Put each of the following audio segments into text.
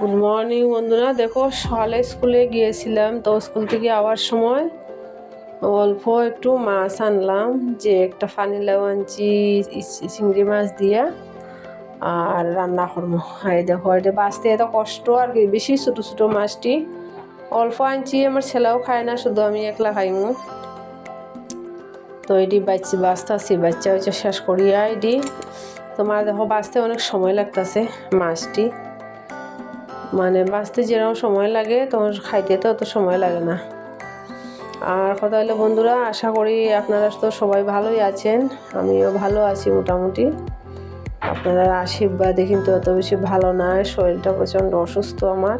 Good morning বন্ধুরা। দেখো সকালে স্কুলে গিয়েছিলাম। তো স্কুল থেকে আওয়ার সময়। অল্প একটু মাছ আনলাম, যে একটা ফানি লাউ চিংড়ি মাছ দিয়া। আর রান্না করব। এই দেখো এটা বাঁচতে এত কষ্ট আর কি, বেশি ছোটো ছোটো মাছটি। অল্প আনছি, আমার ছেলেও খায় না, শুধু আমি একলা খাইমু। তো এটি বাচ্চা বাঁচতেছি বাচ্চা হচ্ছে শেষ করিয়া এটি তোমার দেখো, বাঁচতে অনেক সময় লাগতেছে মাছটি। মানে বাঁচতে যেরকম সময় লাগে তোমার খাইতে তো অত সময় লাগে না। আর কথা হলো, বন্ধুরা, আশা করি আপনারা তো সবাই ভালোই আছেন, আমিও ভালো আছি মোটামুটি। আপনারা আশীর্বাদে কিন্তু অত বেশি ভালো নয়, শরীরটা প্রচণ্ড অসুস্থ আমার।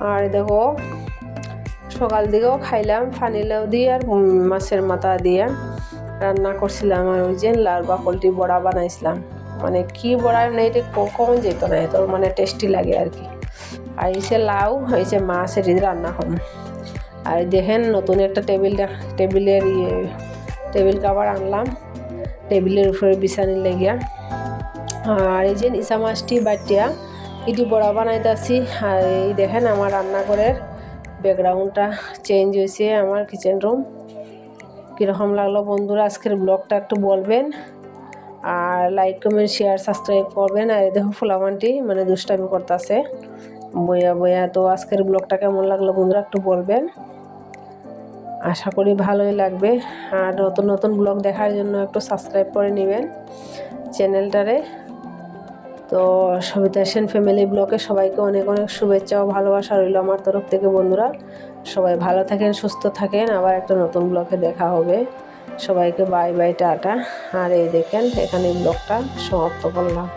আর দেখো, সকাল দিকেও খাইলাম, ফানিলাও দিয়ে আর মাছের মাথা দিয়ে। রান্না করছিলাম আর ওই যে লাল বাকলটি বড়া বানাইছিলাম। মানে কি বড়া মানে এটা কখন যেত না, এত মানে টেস্টি লাগে আর কি। আর যে লাউ যে মাছ, এটি রান্না করুন আর দেখেন নতুন একটা টেবিল টেবিলের ইয়ে টেবিল কাভার আনলাম। টেবিলের উপরে বিছানি লেগিয়া আর এই যে নিচা মাছটি বাটিয়া, এটি বড়া বানাইতেছি। আর এই দেখেন আমার রান্নাঘরের ব্যাকগ্রাউন্ডটা চেঞ্জ হয়েছে আমার কিচেন রুম কীরকম লাগল বন্ধুরা, আজকের ব্লগটা একটু বলবেন। আর লাইক কমেন্ট শেয়ার সাবস্ক্রাইব করবেন। আর দেখো ফুলামানটি মানে দুষ্টামি করতেছে। বইয়া বইয়া, তো আজকের ব্লগটা কেমন লাগল বন্ধুরা একটু বলবেন। আশা করি ভালোই লাগবে। আর নতুন নতুন ব্লগ দেখার জন্য একটু সাবস্ক্রাইব করে নেবেন চ্যানেলটারে। তো সবিতা সেন ফ্যামিলি ব্লগে সবাইকে অনেক অনেক শুভেচ্ছা ও ভালোবাসা রইল আমার তরফ থেকে বন্ধুরা। সবাই ভালো থাকেন, সুস্থ থাকেন। আবার একটা নতুন ব্লগে দেখা হবে। সবাইকে বাই বাই টাটা। আর এই দেখেন এখানে ব্লগটা সমাপ্ত করলাম।